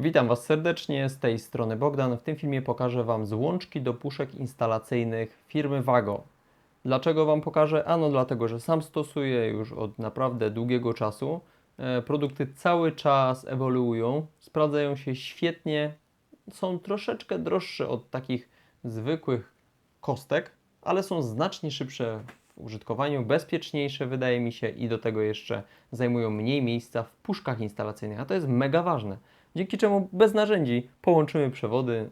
Witam Was serdecznie, z tej strony Bogdan. W tym filmie pokażę Wam złączki do puszek instalacyjnych firmy Wago. Dlaczego Wam pokażę? Ano dlatego, że sam stosuję już od naprawdę długiego czasu. E, Produkty cały czas ewoluują, sprawdzają się świetnie, są troszeczkę droższe od takich zwykłych kostek, ale są znacznie szybsze w użytkowaniu, bezpieczniejsze wydaje mi się i do tego jeszcze zajmują mniej miejsca w puszkach instalacyjnych, a to jest mega ważne. Dzięki czemu bez narzędzi połączymy przewody,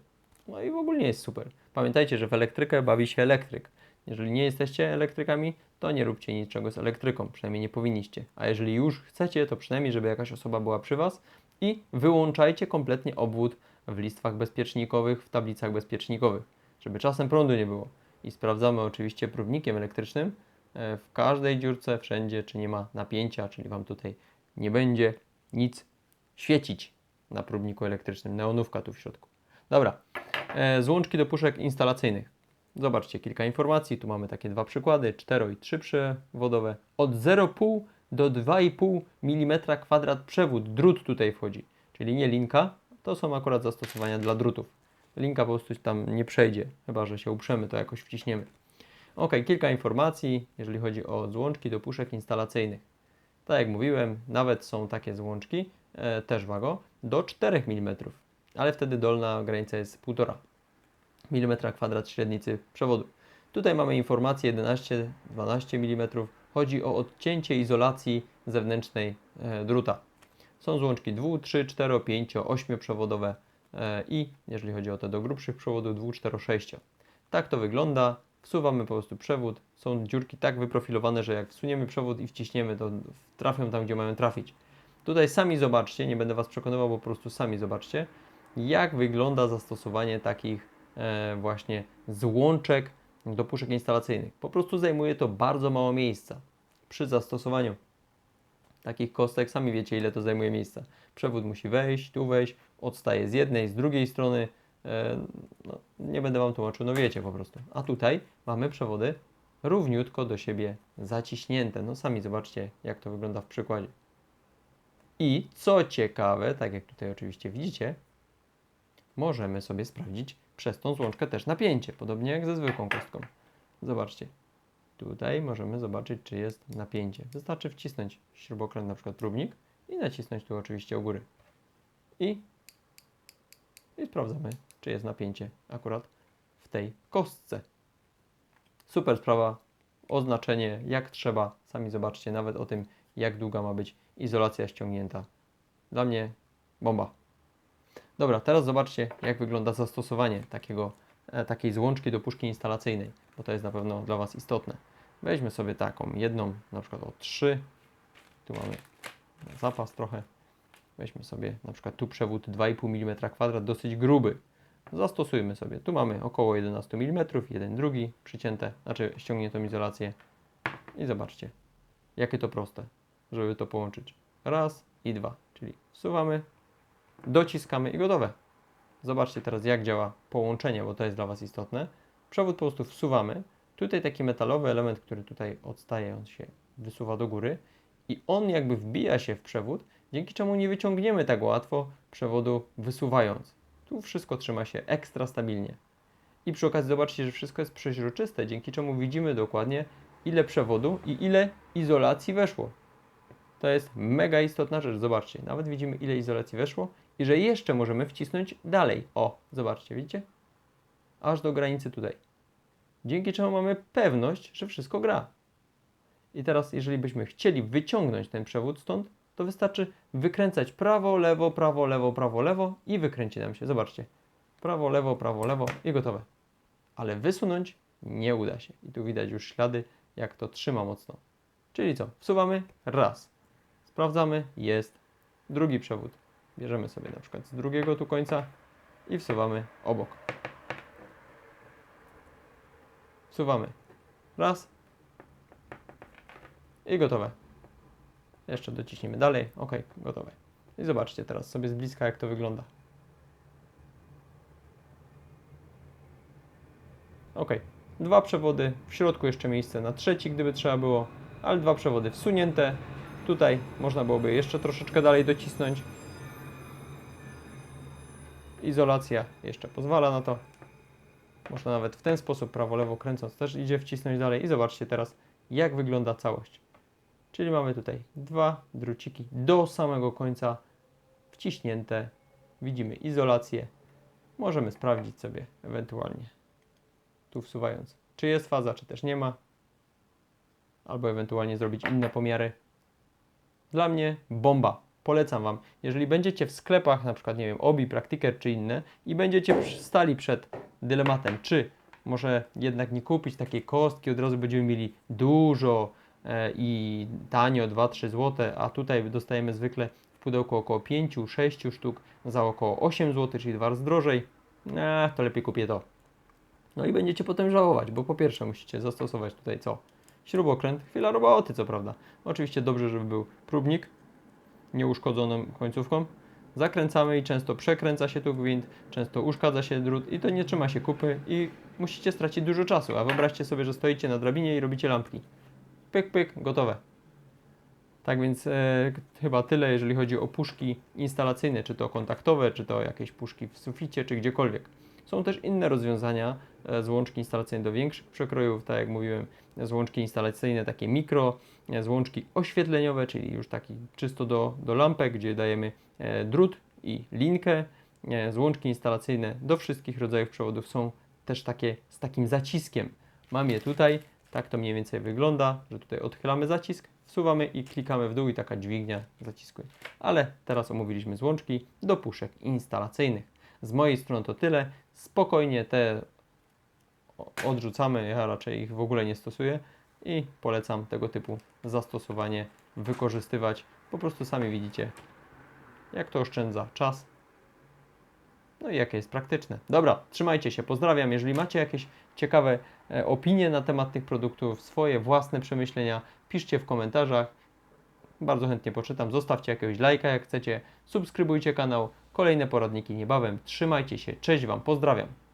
no i w ogóle jest super. Pamiętajcie, że w elektrykę bawi się elektryk. Jeżeli nie jesteście elektrykami, to nie róbcie niczego z elektryką, przynajmniej nie powinniście. A jeżeli już chcecie, to przynajmniej, żeby jakaś osoba była przy Was i wyłączajcie kompletnie obwód w listwach bezpiecznikowych, w tablicach bezpiecznikowych, żeby czasem prądu nie było. I sprawdzamy oczywiście próbnikiem elektrycznym e, w każdej dziurce, wszędzie, czy nie ma napięcia, czyli Wam tutaj nie będzie nic świecić na próbniku elektrycznym. Neonówka tu w środku. Dobra, e, złączki do puszek instalacyjnych. Zobaczcie kilka informacji. Tu mamy takie dwa przykłady, 4 i 3 przewodowe. Od 0,5 do 2,5 mm kwadrat przewód, drut tutaj wchodzi, czyli nie linka. To są akurat zastosowania dla drutów. Linka po prostu tam nie przejdzie, chyba że się uprzemy, to jakoś wciśniemy. Ok, kilka informacji, jeżeli chodzi o złączki do puszek instalacyjnych. Tak jak mówiłem, nawet są takie złączki, też wago, do 4 mm, ale wtedy dolna granica jest 1,5 mm kwadrat średnicy przewodu. Tutaj mamy informację 11-12 mm. Chodzi o odcięcie izolacji zewnętrznej e, druta. Są złączki 2, 3, 4, 5, 8 przewodowe e, i jeżeli chodzi o te do grubszych przewodów 2, 4, 6. Tak to wygląda. Wsuwamy po prostu przewód. Są dziurki tak wyprofilowane, że jak wsuniemy przewód i wciśniemy, to trafią tam, gdzie mają trafić. Tutaj sami zobaczcie, nie będę Was przekonywał, bo po prostu sami zobaczcie, jak wygląda zastosowanie takich e, właśnie złączek do puszek instalacyjnych. Po prostu zajmuje to bardzo mało miejsca. Przy zastosowaniu takich kostek, sami wiecie ile to zajmuje miejsca. Przewód musi wejść, tu wejść, odstaje z jednej, z drugiej strony. E, no, nie będę Wam tłumaczył, no wiecie po prostu. A tutaj mamy przewody równiutko do siebie zaciśnięte. No sami zobaczcie, jak to wygląda w przykładzie. I co ciekawe, tak jak tutaj oczywiście widzicie, możemy sobie sprawdzić przez tą złączkę też napięcie, podobnie jak ze zwykłą kostką. Zobaczcie. Tutaj możemy zobaczyć, czy jest napięcie. Wystarczy wcisnąć śrubokręt, na przykład próbnik i nacisnąć tu oczywiście u góry. I, i sprawdzamy, czy jest napięcie akurat w tej kostce. Super sprawa. Oznaczenie jak trzeba. Sami zobaczcie nawet o tym, jak długa ma być izolacja ściągnięta. Dla mnie bomba. Dobra, teraz zobaczcie, jak wygląda zastosowanie takiego, e, takiej złączki do puszki instalacyjnej, bo to jest na pewno dla Was istotne. Weźmy sobie taką jedną, na przykład o 3. Tu mamy zapas trochę. Weźmy sobie na przykład tu przewód 2,5 mm kwadrat, dosyć gruby. Zastosujmy sobie. Tu mamy około 11 mm, jeden drugi przycięte, znaczy ściągniętą izolację. I zobaczcie, jakie to proste, żeby to połączyć. Raz i dwa, czyli wsuwamy, dociskamy i gotowe. Zobaczcie teraz, jak działa połączenie, bo to jest dla Was istotne. Przewód po prostu wsuwamy. Tutaj taki metalowy element, który tutaj odstaje, on się wysuwa do góry i on jakby wbija się w przewód, dzięki czemu nie wyciągniemy tak łatwo przewodu wysuwając. Tu wszystko trzyma się ekstra stabilnie. I przy okazji zobaczcie, że wszystko jest przeźroczyste, dzięki czemu widzimy dokładnie ile przewodu i ile izolacji weszło. To jest mega istotna rzecz. Zobaczcie, nawet widzimy ile izolacji weszło i że jeszcze możemy wcisnąć dalej. O, zobaczcie, widzicie? Aż do granicy tutaj. Dzięki czemu mamy pewność, że wszystko gra. I teraz, jeżeli byśmy chcieli wyciągnąć ten przewód stąd, to wystarczy wykręcać prawo, lewo, prawo, lewo, prawo, lewo i wykręci nam się. Zobaczcie. Prawo, lewo, prawo, lewo i gotowe. Ale wysunąć nie uda się. I tu widać już ślady, jak to trzyma mocno. Czyli co? Wsuwamy raz. Sprawdzamy, jest drugi przewód. Bierzemy sobie na przykład z drugiego tu końca i wsuwamy obok. Wsuwamy. Raz. I gotowe. Jeszcze dociśniemy dalej. Ok, gotowe. I zobaczcie teraz sobie z bliska, jak to wygląda. Ok, dwa przewody, w środku jeszcze miejsce na trzeci, gdyby trzeba było, ale dwa przewody wsunięte. Tutaj można byłoby jeszcze troszeczkę dalej docisnąć. izolacja jeszcze pozwala na to. Można nawet w ten sposób, prawo-lewo kręcąc, też idzie wcisnąć dalej. I zobaczcie teraz, jak wygląda całość. Czyli mamy tutaj dwa druciki do samego końca wciśnięte. Widzimy izolację. Możemy sprawdzić sobie ewentualnie tu wsuwając, czy jest faza, czy też nie ma. Albo ewentualnie zrobić inne pomiary. Dla mnie bomba. Polecam Wam. Jeżeli będziecie w sklepach, na przykład, nie wiem, Obi, Praktiker czy inne i będziecie stali przed dylematem, czy może jednak nie kupić takiej kostki, od razu będziemy mieli dużo e, i tanio, 2-3 zł, a tutaj dostajemy zwykle w pudełku około 5-6 sztuk za około 8 zł, czyli dwa razy drożej, e, to lepiej kupię to. No i będziecie potem żałować, bo po pierwsze musicie zastosować tutaj co? Śrubokręt, chwila roboty, co prawda. Oczywiście dobrze, żeby był próbnik, nieuszkodzoną końcówką. Zakręcamy i często przekręca się tu gwint, często uszkadza się drut i to nie trzyma się kupy i musicie stracić dużo czasu. A wyobraźcie sobie, że stoicie na drabinie i robicie lampki. Pyk, pyk, gotowe. Tak więc e, chyba tyle, jeżeli chodzi o puszki instalacyjne, czy to kontaktowe, czy to jakieś puszki w suficie, czy gdziekolwiek. Są też inne rozwiązania, złączki instalacyjne do większych przekrojów, tak jak mówiłem, złączki instalacyjne takie mikro, e, złączki oświetleniowe, czyli już taki czysto do, do lampek, gdzie dajemy e, drut i linkę. E, Złączki instalacyjne do wszystkich rodzajów przewodów są też takie z takim zaciskiem. Mam je tutaj, tak to mniej więcej wygląda, że tutaj odchylamy zacisk, wsuwamy i klikamy w dół i taka dźwignia zaciskuje. Ale teraz omówiliśmy złączki do puszek instalacyjnych. Z mojej strony to tyle. Spokojnie te odrzucamy, ja raczej ich w ogóle nie stosuję i polecam tego typu zastosowanie wykorzystywać. Po prostu sami widzicie, jak to oszczędza czas. No i jakie jest praktyczne. Dobra, trzymajcie się, pozdrawiam. Jeżeli macie jakieś ciekawe e, opinie na temat tych produktów, swoje własne przemyślenia, piszcie w komentarzach. Bardzo chętnie poczytam. Zostawcie jakiegoś lajka, jak chcecie. Subskrybujcie kanał. Kolejne poradniki niebawem. Trzymajcie się. Cześć Wam. Pozdrawiam.